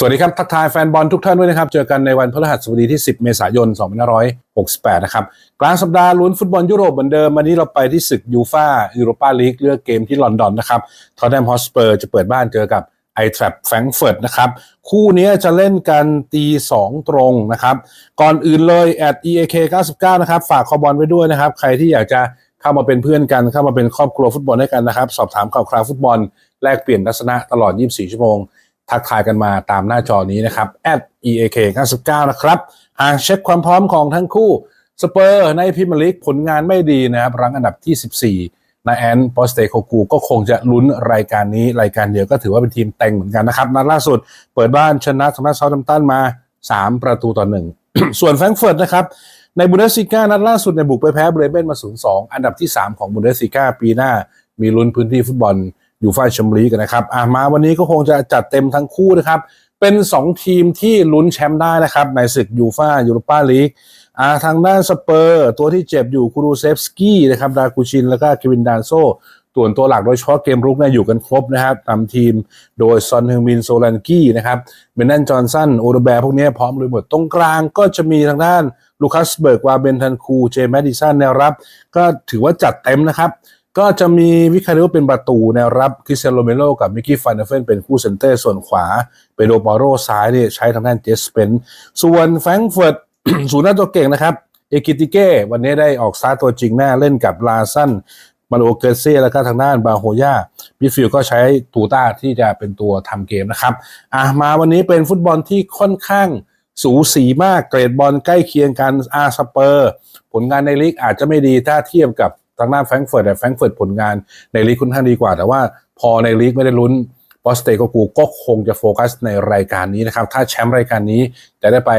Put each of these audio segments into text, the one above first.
สวัสดีครับ ทักทายแฟนบอลทุกท่านด้วยนะครับ เจอกันในวันพฤหัสบดีที่ 10 เมษายน 2568 นะครับ กลางสัปดาห์ลุ้นฟุตบอลยุโรปเหมือนเดิม วันนี้เราไปที่ศึกยูฟายูโรปาลีกเลือกเกมที่ลอนดอนนะครับทอตแนมฮอสเปอร์จะเปิดบ้านเจอกับไอแทรปแฟรงเฟิร์ตนะครับ คู่นี้จะเล่นกันตี2ตรงนะครับ ก่อนอื่นเลยแอด EAK 99นะครับ ฝากคอบอลไว้ด้วยนะครับ ใครที่อยากจะเข้ามาเป็นเพื่อนกัน เข้ามาเป็นครอบครัวฟุตบอลด้วยกันนะครับ สอบถามข่าวคราวฟุตบอล แลกเปลี่ยนทัศนะตลอด 24 ชั่วโมง ทักทายกันมาตามหน้าจอนี้นะครับ @eak 99นะครับหากเช็คความพร้อมของทั้งคู่สเปอร์ในพรีเมียร์ลีกผลงานไม่ดีนะครับ รั้งอันดับที่ 14นาแอนปอสเตโคกูก็คงจะลุ้นรายการนี้ รายการเดียวก็ถือว่าเป็นทีมเต็งเหมือนกันนะครับ นัดล่าสุดเปิดบ้านชนะสำนักเซาท์แฮมตันมา 3 ประตูต่อหนึ่งส่วนแฟรงก์เฟิร์ตนะครับ ในบุนเดสซิก้านัดล่าสุดในบุกไปแพ้เบรเบนมา 0-2 อันดับที่ 3 ของบุนเดสซิก้าปีหน้ามีลุ้นพื้นที่ฟุตบอล ยูฟ่าแชมเปี้ยนลีกกันนะครับอะมาวันนี้ก็คงจะจัดเต็มทั้งคู่นะครับเป็น 2 ทีมที่ลุ้นแชมป์ได้นะครับ ในศึกยูฟ่ายูโรปาลีกอ่าทางด้านสเปอร์ ตัวที่เจ็บอยู่คูรูเซฟสกี้นะครับดากูชิน แล้วก็เควินดานโซส่วนตัวหลักโดยเฉพาะเกมรุกเนี่ยอยู่กันครบนะครับนำทีมโดยซอนเฮงมินโซลันกี้นะครับเบนนันจอห์นสันโอรแบร์พวกนี้พร้อมเลยหมดตรงกลางก็จะมีทางด้านลูคัสเบิร์กวาเบนทันคูเจมส์ดิสันแนวรับ ก็ถือว่าจัดเต็มนะครับ ก็จะมีวิคาริโอเป็นประตูแนวรับคริสเตียโนโรเมโลกับมิกกี้ฟันเดเฟนเป็นคู่เซนเตอร์ส่วนขวาเปโดปาโรซ้ายเนี่ยใช้ทางด้านเจสเปนส่วนแฟรงเฟิร์ตศูนย์หน้าตัวเก่งนะครับ เอกิติเก้วันนี้ได้ออกสตาร์ทตัวจริงหน้าเล่นกับลาซันมาโลเกเซ่แล้วก็ทางด้านบาโฮย่ามิดฟิลก็ใช้ตูต้าที่จะเป็นตัวทำเกมนะครับอะมาวันนี้เป็นฟุตบอลที่ค่อนข้างสูสีมากเกรดบอลใกล้เคียงกันอาสเปอร์ ผลงานในลีกอาจจะไม่ดีถ้าเทียบกับ ทางด้านแฟรงก์เฟิร์ตแต่แฟรงก์เฟิร์ตผลงานในลีกค่อนข้างดีกว่า แต่ว่าพอในลีกไม่ได้ลุ้นบอสเตโกกูก็คงจะโฟกัสในรายการนี้นะครับ ถ้าแชมป์รายการนี้จะได้ไป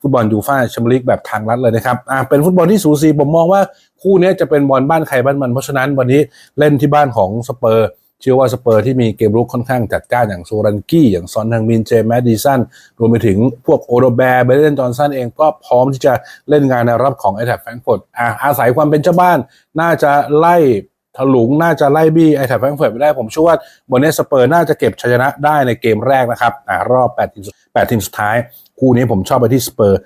ฟุตบอลยูฟ่าแชมเปี้ยนลีกแบบทางลัดเลยนะครับอ่าเป็นฟุตบอลที่สูสีผมมองว่าคู่นี้จะเป็นบอลบ้านใครบ้านมัน เพราะฉะนั้นวันนี้เล่นที่บ้านของสเปอร์ ชื่อว่าสเปอร์ที่มีเกมรุกค่อนข้างจัดจ้านอย่างโซรันกี้ อย่างซอนทังมินเจมส์แมดดิสันรวมไปถึงพวกโอโรแบร์เบรเดนจอนสันเองก็พร้อมที่จะเล่นงานในรับของไอแท็บแฟรงก์ฟิร์ตอ่าอาศัยความเป็นเจ้าบ้าน น่าจะไล่ถลุงน่าจะไล่บี้ไอแท็บแฟรงเฟิร์ตไม่ได้ผมเชื่อว่าวันนี้สเปอร์น่าจะเก็บชัยชนะได้ในเกมแรกนะครับอรอบ8ทีม8ทีมสุดท้าย คู่นี้ผมชอบไปที่สเปอร์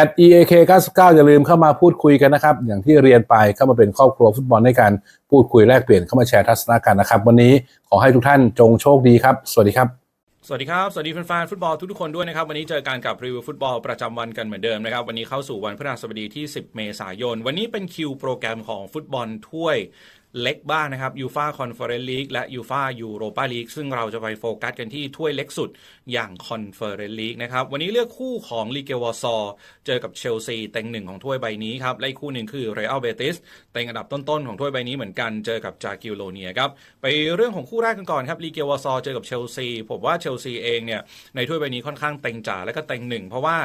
at eak 99อย่าลืมเข้ามาพูดคุยกันนะครับ อย่างที่เรียนไปเข้ามาเป็นครอบครัวฟุตบอลในการพูดคุยแลกเปลี่ยนเข้ามาแชร์ทัศนะกันนะครับ วันนี้ขอให้ทุกท่านจงโชคดีครับ สวัสดีครับสวัสดีครับ สวัสดีแฟนๆฟุตบอลทุกๆคนด้วยนะครับ วันนี้เจอกันกับรีวิวฟุตบอลประจำวันกันเหมือนเดิมนะครับ วันนี้เข้าสู่วันพฤหัสบดีที่ 10 เมษายน วันนี้เป็นคิวโปรแกรมของฟุตบอลถ้วย เล็กบ้างนะครับยูฟาคอนเฟอเรนซ์ลีกและยูฟายูโรปาลีกซึ่งเราจะไปโฟกัสกันที่ถ้วยเล็กสุดอย่างคอนเฟอเรนซ์ลีกนะครับ วันนี้เลือกคู่ของลีเกวอซอเจอกับเชลซีเต็งหนึ่งของถ้วยใบนี้ครับและอีกคู่หนึ่งคือเรอัลเบติสเต็งอันดับต้นๆของถ้วยใบนี้เหมือนกันเจอกับจากิโลเนียครับไปเรื่องของคู่แรกกันก่อนครับลีเกวอซอเจอกับเชลซีผมว่าเชลซีเองเนี่ยในถ้วยใบนี้ค่อนข้างเต็งจ๋าและก็เต็งหนึ่งเพราะว่า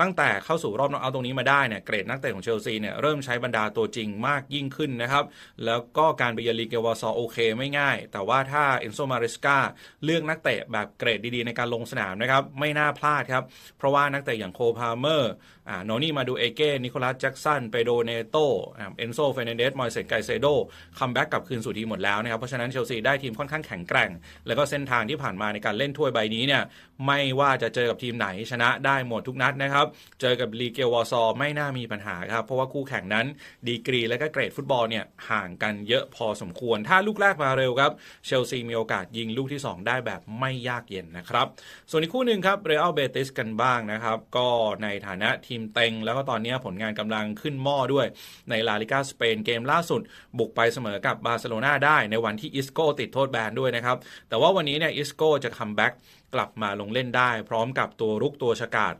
ตั้งแต่เข้าสู่รอบน็อกเอาท์ตรงนี้มาได้เนี่ยเกรดนักเตะของเชลซีเนี่ยเริ่มใช้บรรดาตัวจริงมากยิ่งขึ้นนะครับ แล้วก็การไปเยือนลีเกวอซอโอเคไม่ง่าย แต่ว่าถ้าเอนโซมาริสกาเลือกนักเตะแบบเกรดดีๆ ในการลงสนามนะครับ ไม่น่าพลาดครับ เพราะว่านักเตะอย่างโคพาเมอร์อ่าโนนี่มาดูเอเก้ นิโคลัสแจ็กสันเปโดเนโตเอนโซเฟเนเดสมอยเซตไกเซโดคัมแบ็กกลับคืนสู่ทีมหมดแล้วนะครับ เพราะฉะนั้นเชลซีได้ทีมค่อนข้างแข็งแกร่ง แล้วก็เส้นทางที่ผ่านมาในการเล่นถ้วยใบนี้เนี่ยไม่ว่าจะเจอกับทีมไหนชนะได้หมดทุกนัดนะครับเจอกับลีเกวอซอไม่น่ามีปัญหาครับ เพราะว่าคู่แข่งนั้น ดีกรีและก็เกรดฟุตบอลเนี่ยห่างกันเยอะพอสมควร ถ้าลูกแรกมาเร็วครับเชลซีมีโอกาสยิงลูกที่ 2 ได้แบบไม่ยากเย็นนะครับ ส่วนอีกคู่หนึ่งครับเรอัลเบติสกันบ้างนะครับก็ในฐานะทีมเต็ง แล้วก็ตอนนี้ผลงานกำลังขึ้นหม้อด้วยในลาลิกาสเปนเกมล่าสุด บุกไปเสมอกับบาร์เซโลนาได้ในวันที่อิสโก้ติดโทษแบนด้วยนะครับแต่ว่าวันนี้เนี่ยอิสโก้จะคัมแบ็กกลับมาลงเล่นได้ พร้อมกับตัวรุกตัวฉกาด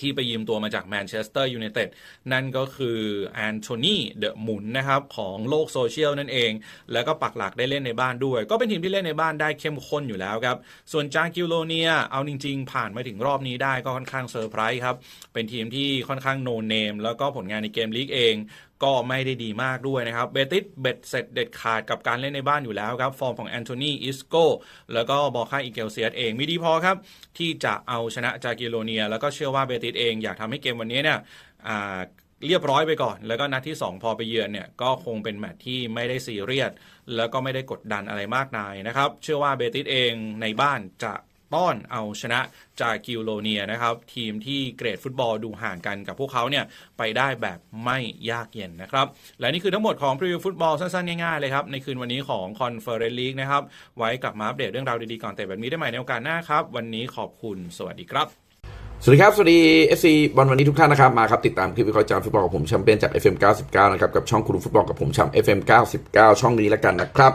ที่ไปยืมตัวมาจากแมนเชสเตอร์ยูไนเต็ดนั่นก็คือแอนโทนีเดอะหมุนนะครับ ของโลกโซเชียลนั่นเอง แล้วก็ปักหลักได้เล่นในบ้านด้วย ก็เป็นทีมที่เล่นในบ้านได้เข้มข้นอยู่แล้วครับ ส่วนจางกิโลเนีย เอาจริง ๆ ผ่านมาถึงรอบนี้ได้ก็ค่อนข้างเซอร์ไพรส์ครับ เป็นทีมที่ค่อนข้างโนเนมแล้วก็ผลงานในเกมลีกเอง ก็ไม่ได้ดีมากด้วยนะครับเบติสเบ็ดเสร็จเด็ดขาดกับการเล่นในบ้านอยู่แล้วครับ ฟอร์มของแอนโทนีอิสโกแล้วก็บอค่าอิเกลเซียสเองไมีดีพอครับ ที่จะเอาชนะจากิโลเนีย แล้วก็เชื่อว่าเบติสเองอยากทำให้เกมวันนี้เนี่ยเรียบร้อยไปก่อน แล้วก็นัดที่ 2 พอไปเยือนเนี่ย ก็คงเป็นแมตช์ที่ไม่ได้ซีเรียสแล้วก็ไม่ได้กดดันอะไรมากนายนะครับ เชื่อว่าเบติสเองในบ้านจะ ต้อนเอาชนะจากกิวโลเนียนะครับทีมที่เกรดฟุตบอลดูห่างกันกับพวกเขาเนี่ยไปได้แบบไม่ยากเย็นนะครับและนี่คือทั้งหมดของพรีวิวฟุตบอลสั้นๆ ง่ายๆเลยครับในคืนวันนี้ของคอนเฟอเรนซ์ลีกนะครับไว้กลับมาอัปเดตเรื่องราวดีๆก่อนแต่แบบนี้ได้ใหม่ในโอกาสหน้าครับวันนี้ขอบคุณสวัสดีครับสวัสดีครับ สวัสดี FC บอลวันนี้ทุกท่านนะครับ มาครับ ติดตามคลิปวิเคราะห์จานฟุตบอลกับผมแชมเปี้ยนจาก FM 99 นะครับ กับช่องคุณฟุตบอลกับผมแชมป์ FM 99 ช่องนี้แล้วกันนะครับ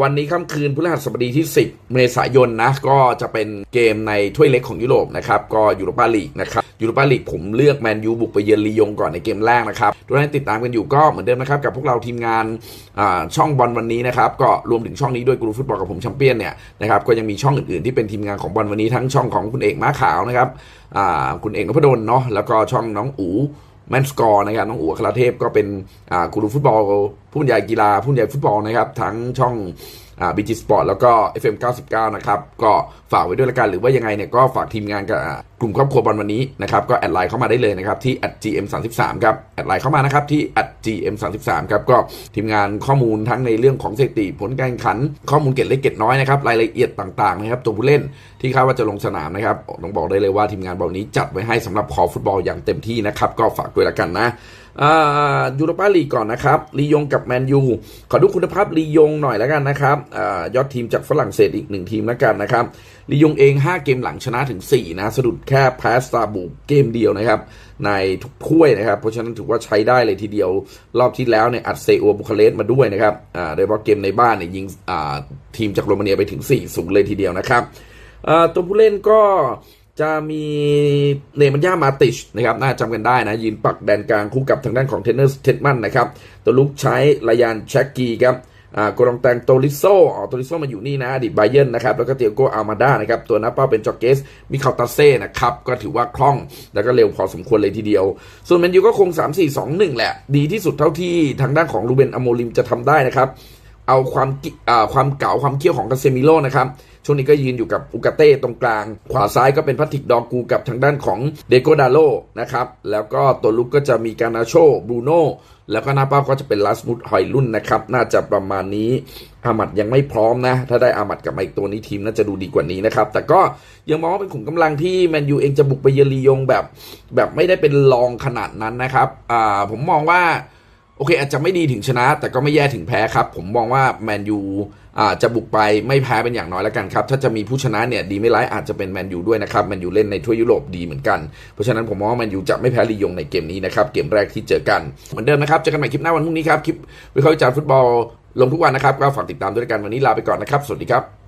วันนี้ค่ำคืนพฤหัสบดีที่ 10 เมษายนนะ ก็จะเป็นเกมในถ้วยเล็กของยุโรปนะครับ ก็ยูโรปาลีกนะครับยูโรปาลีกผมเลือกแมนยูบุกไปเยือนลียงก่อนในเกมแรกนะครับทุกท่านติดตามกันอยู่ก็เหมือนเดิมนะครับ กับพวกเราทีมงานช่องบอลวันนี้นะครับก็รวมถึงช่องนี้ด้วยกรูฟุตบอลกับผมแชมเปี้ยนเนี่ยนะครับก็ยังมีช่องอื่นๆที่เป็นทีมงานของบอลวันนี้ทั้งช่องของคุณเอกม้าขาวนะครับคุณเอกนพดลเนาะแล้วก็ช่องน้องอู๋ แมนสกอร์นะครับน้องอัวคราเทพก็เป็นอ่ากูรูฟุตบอลผู้บรรยายกีฬาผู้บรรยายฟุตบอลนะครับทั้งช่อง บีจีสปอร์ตแล้วก็ FM 99 นะครับ ก็ฝากไว้ด้วยละกัน หรือว่ายังไงเนี่ยก็ฝากทีมงานกับกลุ่มครอบครัวบอลวันนี้นะครับ ก็แอดไลน์เข้ามาได้เลยนะครับ ที่ @gm33 ครับ แอดไลน์เข้ามานะครับที่ @gm33 ครับ ก็ทีมงานข้อมูลทั้งในเรื่องของสถิติผลการแข่งขัน ข้อมูลเก็ดเล็กเกร็ดน้อยนะครับ รายละเอียดต่างๆนะครับ ตัวผู้เล่นที่คาดว่าจะลงสนามนะครับต้องบอกได้เลยว่าทีมงานบอลนี้จัดไว้ให้สำหรับคอฟุตบอลอย่างเต็มที่นะครับ ก็ฝากด้วยละกันนะ ยูโรปาลีกก่อนนะครับลียงกับแมนยูขอดูคุณภาพลียงหน่อยแล้วกันนะครับอยอดทีมจากฝรั่งเศสอีกหนึ่งทีมแล้วกันนะครับลียงเอง 5 เกมหลังชนะถึง 4 นะ สะดุดแค่แพ้สตาบูเกมเดียวนะครับ ในทุกถ้วยนะครับ เพราะฉะนั้นถือว่าใช้ได้เลยทีเดียว รอบที่แล้วเนี่ยอัดเซโอบุคาเรสมาด้วยนะครับโดยเฉพาะเกมในบ้านเนี่ยยิงทีมจากโรมาเนียไปถึง4สูงเลยทีเดียวนะครับตัวผู้เล่นก็ จะมีเนมันย่ามาติชนะครับน่าจำกันได้นะ ยืนปักแดนกลางคู่กับทางด้านของเทนเนอร์เทดมันนะครับ ตัวลุกใช้ลายานแช็กกี้ครับอ่ากลองแตงโตลิโซอ๋อโตลิโซมาอยู่นี่นะอดีตไบเยนนะครับ แล้วก็เตียโกอามาดานะครับ ตัวนับเป้าเป็นจอเกส มิคาลตาเซ่นะครับ ก็ถือว่าคล่อง แล้วก็เร็วพอสมควรเลยทีเดียว ส่วนแมนยูก็คง 3 4 2 1 แหละ ดีที่สุดเท่าที่ทางด้านของลูเบนอโมลิมจะทำได้นะครับ เอาความความเก่าความเขี้ยวของกาเซมิโลนะครับช่วงนี้ก็ยืนอยู่กับอุกาเต้ตรงกลาง ขวาซ้ายก็เป็นพัตติกดอกูกับทางด้านของเดโกดาโลนะครับ แล้วก็ตัวลุกก็จะมีการนาโชบรูโนแล้วก็หน้าเป้าก็จะเป็นลาสมุดหอยลุ่นนะครับ น่าจะประมาณนี้อามัดยังไม่พร้อมนะ ถ้าได้อามัดกลับมาอีกตัวนี้ทีมน่าจะดูดีกว่านี้นะครับ แต่ก็ยังมองว่าเป็นขุมกำลังที่แมนยูเองจะบุกไปเยลียงแบบ แบบไม่ได้เป็นรองขนาดนั้นนะครับอ่าผมมองว่า โอเคอาจจะไม่ดีถึงชนะ แต่ก็ไม่แย่ถึงแพ้ครับ ผมมองว่าแมนยูจะบุกไปไม่แพ้เป็นอย่างน้อยแล้วกันครับ ถ้าจะมีผู้ชนะเนี่ยดีไม่ร้ายอาจจะเป็นแมนยูด้วยนะครับแมนยูเล่นในทั่วยุโรปดีเหมือนกัน เพราะฉะนั้นผมมองว่าแมนยูจะไม่แพ้ลียงในเกมนี้นะครับ เกมแรกที่เจอกัน เหมือนเดิมนะครับเจอกันใหม่คลิปหน้าวันพรุ่งนี้ครับคลิปวิเคราะห์วิจารณ์ฟุตบอลลงทุกวันนะครับก็ฝากติดตามด้วยกันวันนี้ลาไปก่อนนะครับสวัสดีครับ